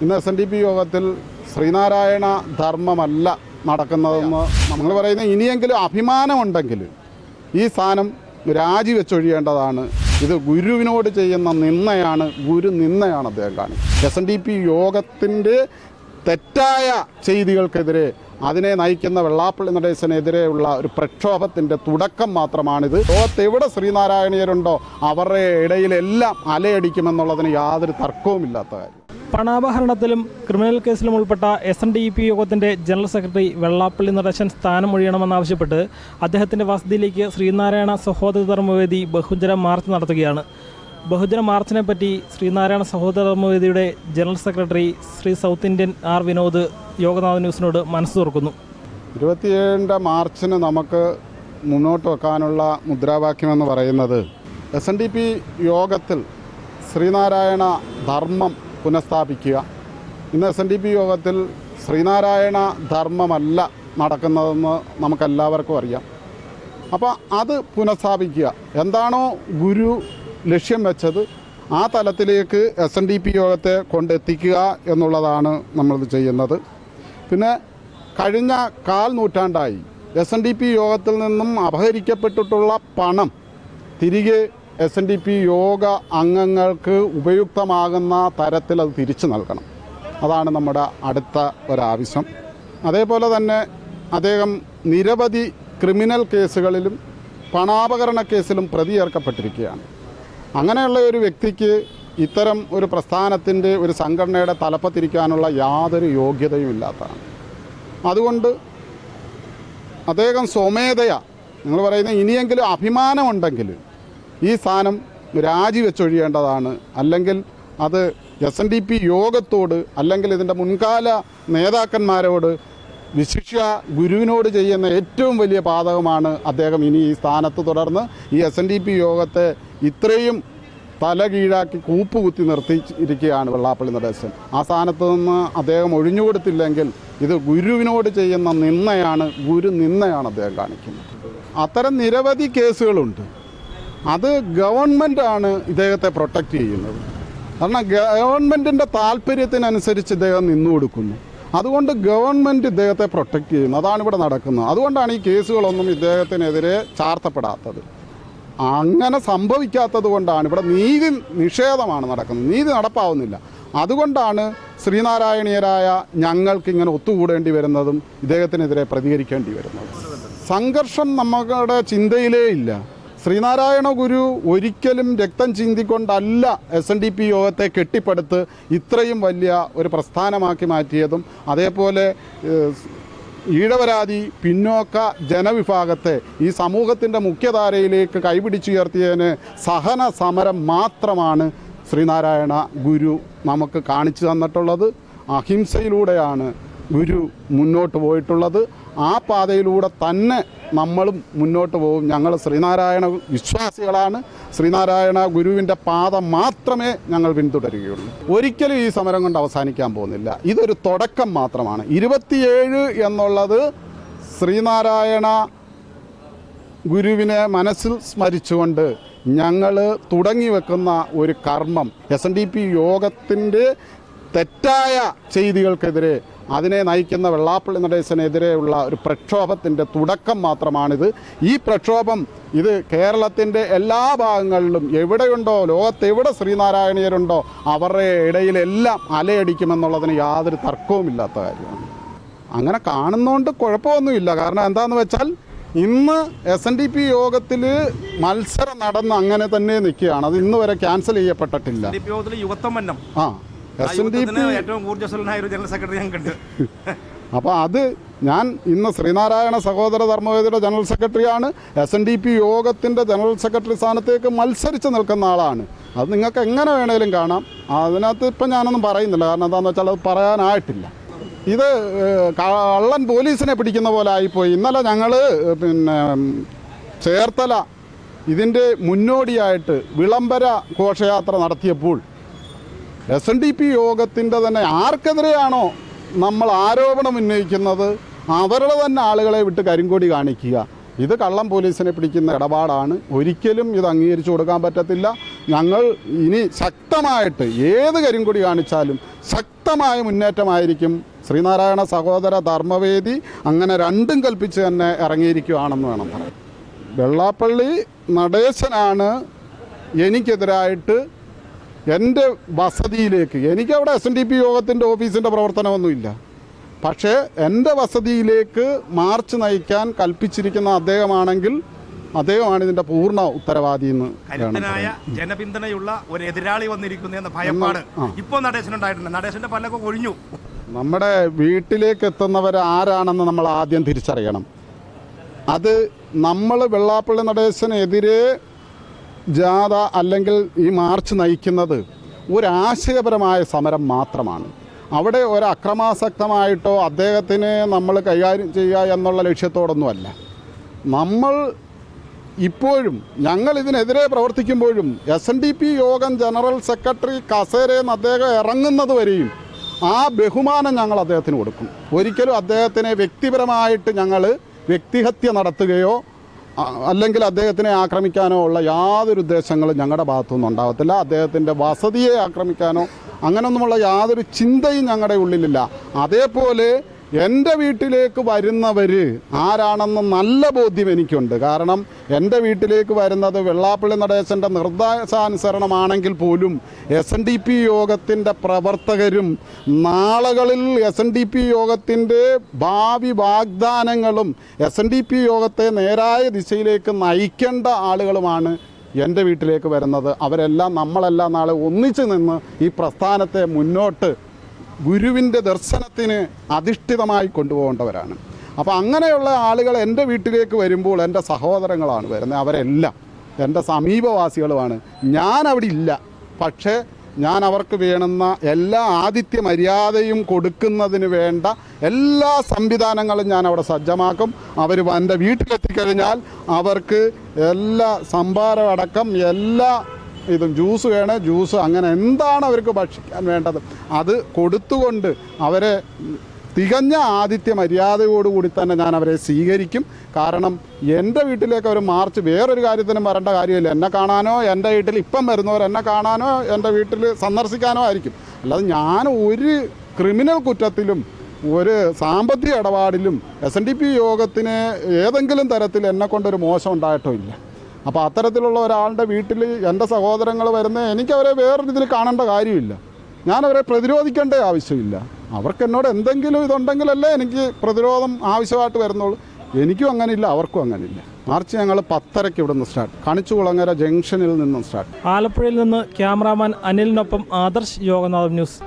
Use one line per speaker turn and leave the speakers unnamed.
ഇന്ന് S N D P യോഗത്തിൽ ശ്രീനാരായണ ധർമ്മമല്ല നടക്കുന്നതെന്ന് നമ്മൾ പറയുന്ന ഇനിയെങ്കിലും അഭിമാനമുണ്ടെങ്കിൽ ഈ സ്ഥാനം രാജിവെച്ചൊഴിയേണ്ടതാണ് ഇത് ഗുരുവിനോട് ചെയ്യുന്ന നിന്നയാണ് ഗുരു നിന്നയാണ് അദ്ദേഹം കാണിക്കുന്നത്. എസ് എൻ ഡി പി യോഗത്തിന്റെ തെറ്റായ ചെയ്തികൾക്കെതിരെ അതിനെ നയിക്കുന്ന വെള്ളാപ്പള്ളി നടേശനെതിരെയുള്ള ഒരു പ്രക്ഷോഭത്തിന്റെ തുടക്കം മാത്രമാണിത്. ലോകത്തെവിടെ ശ്രീനാരായണീയരുണ്ടോ അവരുടെ ഇടയിലെല്ലാം അലയടിക്കുമെന്നുള്ളതിന് യാതൊരു തർക്കവുമില്ലാത്ത കാര്യം.
പണാപഹരണത്തിലും ക്രിമിനൽ കേസിലും ഉൾപ്പെട്ട എസ് എൻ ഡി പി യോഗത്തിന്റെ ജനറൽ സെക്രട്ടറി വെള്ളാപ്പള്ളി നടേശൻ സ്ഥാനം ഒഴിയണമെന്നാവശ്യപ്പെട്ട് അദ്ദേഹത്തിന്റെ വസതിയിലേക്ക് ശ്രീനാരായണ സഹോദര ധർമ്മവേദി ബഹുജന മാർച്ച് നടത്തുകയാണ്. ബഹുജന മാർച്ചിനെ പറ്റി Sreenarayana സഹോദരമവേദിയുടെ general secretary Sree south Indian R Vinod Yoganath ന്യൂസിനോട് മനസ്സ് തുറക്കുന്നു.
ഇരുപത്തിയേഴിന്റെ മാർച്ചിന് നമുക്ക് മുന്നോട്ട് വെക്കാനുള്ള മുദ്രാവാക്യമെന്ന് പറയുന്നത് എസ് എൻ ഡി പി യോഗത്തിൽ ശ്രീനാരായണ ധർമ്മം പുനഃസ്ഥാപിക്കുക. ഇന്ന് എസ് എൻ ഡി പി യോഗത്തിൽ ശ്രീനാരായണ ധർമ്മമല്ല നടക്കുന്നതെന്ന് നമുക്കെല്ലാവർക്കും അറിയാം. അപ്പോൾ അത് പുനഃസ്ഥാപിക്കുക. എന്താണോ ഗുരു ലക്ഷ്യം വെച്ചത് ആ തലത്തിലേക്ക് എസ് എൻ ഡി പി യോഗത്തെ കൊണ്ടെത്തിക്കുക എന്നുള്ളതാണ് നമ്മളിത് ചെയ്യുന്നത്. പിന്നെ കഴിഞ്ഞ കാൽ നൂറ്റാണ്ടായി എസ് എൻ ഡി പി യോഗത്തിൽ നിന്നും അപഹരിക്കപ്പെട്ടിട്ടുള്ള പണം തിരികെ എസ് എൻ ഡി പി യോഗ അംഗങ്ങൾക്ക് ഉപയുക്തമാകുന്ന തരത്തിൽ അത് തിരിച്ചു നൽകണം. അതാണ് നമ്മുടെ അടുത്ത ഒരാവശ്യം. അതേപോലെ തന്നെ അദ്ദേഹം നിരവധി ക്രിമിനൽ കേസുകളിലും പണാപകരണ കേസിലും പ്രതി ചേർക്കപ്പെട്ടിരിക്കുകയാണ് അങ്ങനെയുള്ള ഒരു വ്യക്തിക്ക് ഇത്തരം ഒരു പ്രസ്ഥാനത്തിന്റെ ഒരു സംഘടനയുടെ തലപ്പത്തിരിക്കാനുള്ള യാതൊരു യോഗ്യതയും ഇല്ലാത്തതാണ്. അതുകൊണ്ട് അദ്ദേഹം സ്വമേധയ നിങ്ങൾ പറയുന്ന ഇനിയെങ്കിലും അഭിമാനമുണ്ടെങ്കിൽ ഈ സ്ഥാനം രാജിവെച്ചൊഴിയേണ്ടതാണ്. അല്ലെങ്കിൽ അത് എസ് എൻ ഡി പി യോഗത്തോട് അല്ലെങ്കിൽ ഇതിന്റെ മുൻകാല നേതാക്കന്മാരോട് വിശിഷ്യ ഗുരുവിനോട് ചെയ്യുന്ന ഏറ്റവും വലിയ പാതകമാണ് അദ്ദേഹം ഇനി ഈ സ്ഥാനത്ത് തുടർന്ന് ഈ എസ് എൻ ഡി പി യോഗത്തെ ഇത്രയും തല കീഴാക്കി കൂപ്പുകുത്തി നിർത്തിയിരിക്കുകയാണ് വെള്ളാപ്പള്ളി നടേശൻ. ആ സ്ഥാനത്ത് നിന്ന് അദ്ദേഹം ഒഴിഞ്ഞുകൊടുത്തില്ലെങ്കിൽ ഇത് ഗുരുവിനോട് ചെയ്യുന്ന നിന്നയാണ് ഗുരു നിന്നയാണ് അദ്ദേഹം കാണിക്കുന്നത്. അത്തരം നിരവധി കേസുകളുണ്ട്. അത് ഗവൺമെന്റാണ് ഇദ്ദേഹത്തെ പ്രൊട്ടക്റ്റ് ചെയ്യുന്നത്. കാരണം ഗവൺമെന്റിന്റെ താല്പര്യത്തിനനുസരിച്ച് ഇദ്ദേഹം നിന്നു കൊടുക്കുന്നു. അതുകൊണ്ട് ഗവൺമെന്റ് ഇദ്ദേഹത്തെ പ്രൊട്ടക്റ്റ് ചെയ്യുന്നു. അതാണ് ഇവിടെ നടക്കുന്നത്. അതുകൊണ്ടാണ് ഈ കേസുകളൊന്നും ഇദ്ദേഹത്തിനെതിരെ ചാർത്തപ്പെടാത്തത്. അങ്ങനെ സംഭവിക്കാത്തത് കൊണ്ടാണ് ഇവിടെ നീതി നിഷേധമാണ് നടക്കുന്നത്. നീതി നടപ്പാവുന്നില്ല. അതുകൊണ്ടാണ് ശ്രീനാരായണീയരായ ഞങ്ങൾക്ക് ഇങ്ങനെ ഒത്തുകൂടേണ്ടി വരുന്നതും ഇദ്ദേഹത്തിനെതിരെ പ്രതികരിക്കേണ്ടി വരുന്നതും. സംഘർഷം നമ്മളുടെ ചിന്തയിലേ ഇല്ല. ശ്രീനാരായണ ഗുരു ഒരിക്കലും രക്തം ചിന്തിക്കൊണ്ടല്ല എസ് എൻ ഡി പി യോഗത്തെ കെട്ടിപ്പടുത്ത് ഇത്രയും വലിയ ഒരു പ്രസ്ഥാനമാക്കി മാറ്റിയതും അതേപോലെ ഈഴവരാതി പിന്നോക്ക ജനവിഭാഗത്തെ ഈ സമൂഹത്തിന്റെ മുഖ്യധാരയിലേക്ക് കൈപിടിച്ചുയർത്തിയതിന് സഹന സമരം മാത്രമാണ് ശ്രീനാരായണ ഗുരു നമുക്ക് കാണിച്ചു തന്നിട്ടുള്ളത്. അഹിംസയിലൂടെയാണ് ഗുരു മുന്നോട്ട് പോയിട്ടുള്ളത് ആ പാതയിലൂടെ തന്നെ നമ്മളും മുന്നോട്ട് പോകും. ഞങ്ങൾ ശ്രീനാരായണ വിശ്വാസികളാണ്. ശ്രീനാരായണ ഗുരുവിന്റെ പാത മാത്രമേ ഞങ്ങൾ പിന്തുടരുകയുള്ളൂ. ഒരിക്കലും ഈ സമരം കൊണ്ട് അവസാനിക്കാൻ പോകുന്നില്ല. ഇതൊരു തുടക്കം മാത്രമാണ്. ഇരുപത്തിയേഴ് എന്നുള്ളത് ശ്രീനാരായണ ഗുരുവിനെ മനസ്സിൽ സ്മരിച്ചുകൊണ്ട് ഞങ്ങൾ തുടങ്ങി വെക്കുന്ന ഒരു കർമ്മം. എസ് എൻ ഡി പി യോഗത്തിന്റെ തെറ്റായ ചെയ്തികൾക്കെതിരെ അതിനെ നയിക്കുന്ന വെള്ളാപ്പള്ളി നടേശനെതിരെയുള്ള ഒരു പ്രക്ഷോഭത്തിന്റെ തുടക്കം മാത്രമാണിത്. ഈ പ്രക്ഷോഭം ഇത് കേരളത്തിന്റെ എല്ലാ ഭാഗങ്ങളിലും എവിടെയുണ്ടോ ലോകത്തെവിടെ ശ്രീനാരായണീയരുണ്ടോ അവരുടെ ഇടയിലെല്ലാം അലയടിക്കുമെന്നുള്ളതിന് യാതൊരു തർക്കവുമില്ലാത്ത കാര്യമാണ്. അങ്ങനെ കാണുന്നതുകൊണ്ട് കുഴപ്പമൊന്നുമില്ല. കാരണം എന്താണെന്ന് വെച്ചാൽ ഇന്ന് എസ് എൻ ഡി പി യോഗത്തിൽ മത്സരം നടന്ന് അങ്ങനെ തന്നെ നിൽക്കുകയാണ്. അത് ഇന്ന് വരെ ക്യാൻസൽ ചെയ്യപ്പെട്ടിട്ടില്ല.
യോഗത്തിൽ യുവത്വം
ആ. എസ് എൻ ഡി പി
ഏറ്റവും ഊർജസ്വലനായ ഒരു ജനറൽ സെക്രട്ടറി ഞങ്ങൾക്കുണ്ട്
അപ്പോൾ അത് ഞാൻ ഇന്ന് ശ്രീനാരായണ സഹോദര ധർമ്മവേദിയുടെ ജനറൽ സെക്രട്ടറിയാണ്. എസ് എൻ ഡി പി യോഗത്തിന്റെ ജനറൽ സെക്രട്ടറി സ്ഥാനത്തേക്ക് മത്സരിച്ച് നിൽക്കുന്ന ആളാണ്. അത് നിങ്ങൾക്ക് എങ്ങനെ വേണേലും കാണാം. അതിനകത്ത് ഇപ്പം ഞാനൊന്നും പറയുന്നില്ല. കാരണം എന്താണെന്ന് വെച്ചാൽ അത് പറയാനായിട്ടില്ല. ഇത് കള്ളൻ പോലീസിനെ പിടിക്കുന്ന പോലെ ആയിപ്പോയി. ഇന്നലെ ഞങ്ങൾ പിന്നെ ചേർത്തല ഇതിന്റെ മുന്നോടിയായിട്ട് വിളംബര ഘോഷയാത്ര നടത്തിയപ്പോൾ എസ് എൻ ഡി പി യോഗത്തിന്റെ തന്നെ ആർക്കെതിരെയാണോ നമ്മൾ ആരോപണം ഉന്നയിക്കുന്നത്? അവരുടെ തന്നെ ആളുകളെ വിട്ട് കരിങ്കൊടി കാണിക്കുക. ഇത് കള്ളം പോലീസിനെ പിടിക്കുന്ന ഇടപാടാണ്. ഒരിക്കലും ഇത് അംഗീകരിച്ചു കൊടുക്കാൻ പറ്റത്തില്ല. ഞങ്ങൾ ഇനി ശക്തമായിട്ട് ഏത് കരിങ്കൊടി കാണിച്ചാലും ശക്തമായ മുന്നേറ്റമായിരിക്കും. ശ്രീനാരായണ സഹോദര ധർമ്മവേദി അങ്ങനെ രണ്ടും കൽപ്പിച്ച് തന്നെ ഇറങ്ങിയിരിക്കുകയാണെന്ന് വേണം പറയാം വെള്ളാപ്പള്ളി നടേശനാണ് എനിക്കെതിരായിട്ട് എന്റെ വസതിയിലേക്ക് എനിക്കവിടെ എസ് എൻ ഡി പി യോഗത്തിന്റെ ഓഫീസിന്റെ പ്രവർത്തനമൊന്നുമില്ല പക്ഷേ എന്റെ വസതിയിലേക്ക് മാർച്ച് നയിക്കാൻ കൽപ്പിച്ചിരിക്കുന്ന അദ്ദേഹമാണെങ്കിൽ അദ്ദേഹമാണ് ഇതിന്റെ പൂർണ ഉത്തരവാദി എന്ന്.
ജനപിന്തുണയുള്ള ഒരു എതിരാളി വന്നിരിക്കുന്നു എന്ന ഭയപ്പാട്
ആ.
ഇപ്പോൾ നടേശനുണ്ടായിട്ടുണ്ട് നടേശന്റെ പല്ലൊക്കെ ഒഴിഞ്ഞു
നമ്മുടെ വീട്ടിലേക്ക് എത്തുന്നവർ ആരാണെന്ന് നമ്മൾ ആദ്യം തിരിച്ചറിയണം അത് നമ്മൾ വെള്ളാപ്പള്ളി നടേശനെതിരെ ജാഥ അല്ലെങ്കിൽ ഈ മാർച്ച് നയിക്കുന്നത് ഒരാശയപരമായ സമരം മാത്രമാണ്. അവിടെ ഒരു അക്രമാസക്തമായിട്ടോ അദ്ദേഹത്തിന് നമ്മൾ കൈകാര്യം ചെയ്യുക എന്നുള്ള ലക്ഷ്യത്തോടൊന്നുമല്ല. നമ്മൾ ഇപ്പോഴും ഞങ്ങൾ ഇതിനെതിരെ പ്രവർത്തിക്കുമ്പോഴും S N D P Yogam general secretary കസേരയിൽ നിന്ന് അദ്ദേഹം ഇറങ്ങുന്നത് വരെയും ആ ബഹുമാനം ഞങ്ങൾ അദ്ദേഹത്തിന് കൊടുക്കും. ഒരിക്കലും അദ്ദേഹത്തിനെ വ്യക്തിപരമായിട്ട് ഞങ്ങൾ വ്യക്തിഹത്യ നടത്തുകയോ അല്ലെങ്കിൽ അദ്ദേഹത്തിനെ ആക്രമിക്കാനോ ഉള്ള യാതൊരു ഉദ്ദേശങ്ങളും ഞങ്ങളുടെ ഭാഗത്തുനിന്നും ഉണ്ടാകത്തില്ല അദ്ദേഹത്തിന്റെ വസതിയെ ആക്രമിക്കാനോ അങ്ങനെയൊന്നുമുള്ള യാതൊരു ചിന്തയും ഞങ്ങളുടെ ഉള്ളിലില്ല. അതേപോലെ എന്റെ വീട്ടിലേക്ക് വരുന്നവർ ആരാണെന്ന് നല്ല ബോധ്യം എനിക്കുണ്ട്. കാരണം എന്റെ വീട്ടിലേക്ക് വരുന്നത് വെള്ളാപ്പള്ളി നടേശന്റെ നിർദ്ദേശാനുസരണമാണെങ്കിൽ പോലും എസ് എൻ ഡി പി യോഗത്തിന്റെ പ്രവർത്തകരും നാളുകളിൽ എസ് എൻ ഡി പി യോഗത്തിന്റെ ഭാവി വാഗ്ദാനങ്ങളും എസ് എൻ ഡി പി യോഗത്തെ നേരായ ദിശയിലേക്ക് നയിക്കേണ്ട ആളുകളുമാണ് എന്റെ വീട്ടിലേക്ക് വരുന്നത്. അവരെല്ലാം നമ്മളെല്ലാം നാളെ ഒന്നിച്ചു നിന്ന് ഈ പ്രസ്ഥാനത്തെ മുന്നോട്ട് ഗുരുവിന്റെ ദർശനത്തിന് അധിഷ്ഠിതമായി കൊണ്ടുപോകേണ്ടവരാണ്. അപ്പോൾ അങ്ങനെയുള്ള ആളുകൾ എന്റെ വീട്ടിലേക്ക് വരുമ്പോൾ എന്റെ സഹോദരങ്ങളാണ് വരുന്നത്. അവരെല്ലാം എന്റെ സമീപവാസികളുമാണ്. ഞാൻ അവിടെ ഇല്ല. പക്ഷേ ഞാൻ അവർക്ക് വേണമെന്ന എല്ലാ ആതിഥ്യ മര്യാദയും കൊടുക്കുന്നതിന് വേണ്ട എല്ലാ സംവിധാനങ്ങളും ഞാൻ അവിടെ സജ്ജമാക്കും. അവർ എന്റെ വീട്ടിലെത്തിക്കഴിഞ്ഞാൽ അവർക്ക് എല്ലാ സംഭാരമടക്കം എല്ലാ ഇതും ജ്യൂസ് വേണേ ജ്യൂസ് അങ്ങനെ എന്താണ് അവർക്ക് ഭക്ഷിക്കാൻ വേണ്ടത്? അത് കൊടുത്തുകൊണ്ട് അവരെ തികഞ്ഞ ആതിഥ്യ മര്യാദയോടുകൂടി തന്നെ ഞാൻ അവരെ സ്വീകരിക്കും. കാരണം എന്റെ വീട്ടിലേക്ക് അവർ മാർച്ച് വേറൊരു കാര്യത്തിനും വരേണ്ട കാര്യമില്ല. എന്നെ കാണാനോ എന്റെ വീട്ടിൽ ഇപ്പം വരുന്നവർ എന്നെ കാണാനോ എന്റെ വീട്ടിൽ സന്ദർശിക്കാനോ ആയിരിക്കും. അല്ലാതെ ഞാൻ ഒരു ക്രിമിനൽ കുറ്റത്തിലും ഒരു സാമ്പത്തിക ഇടപാടിലും എസ് എൻ ഡി പി യോഗത്തിന് ഏതെങ്കിലും തരത്തിൽ എന്നെ കൊണ്ടൊരു മോശം ഉണ്ടായിട്ടോ ഇല്ല. അപ്പോൾ അത്തരത്തിലുള്ള ഒരാളുടെ വീട്ടിൽ എന്റെ സഹോദരങ്ങൾ വരുന്ന എനിക്കവരെ വേറൊരു ഇതിൽ കാണേണ്ട കാര്യമില്ല. ഞാനവരെ പ്രതിരോധിക്കേണ്ട ആവശ്യമില്ല. അവർക്ക് എന്നോട് എന്തെങ്കിലും ഇതുണ്ടെങ്കിലല്ലേ എനിക്ക് പ്രതിരോധം ആവശ്യമായിട്ട് വരുന്നുള്ളൂ. എനിക്കും അങ്ങനെയില്ല അവർക്കും അങ്ങനെയില്ല. മാർച്ച് ഞങ്ങൾ പത്തരയ്ക്ക് ഇവിടെ നിന്ന് സ്റ്റാർട്ട് കണിച്ചുകുളങ്ങര ജംഗ്ഷനിൽ നിന്നും സ്റ്റാർട്ട്
ആലപ്പുഴയിൽ നിന്ന് ക്യാമറാമാൻ അനിലിനൊപ്പം ആദർശ് യോഗനാഥ് ന്യൂസ്.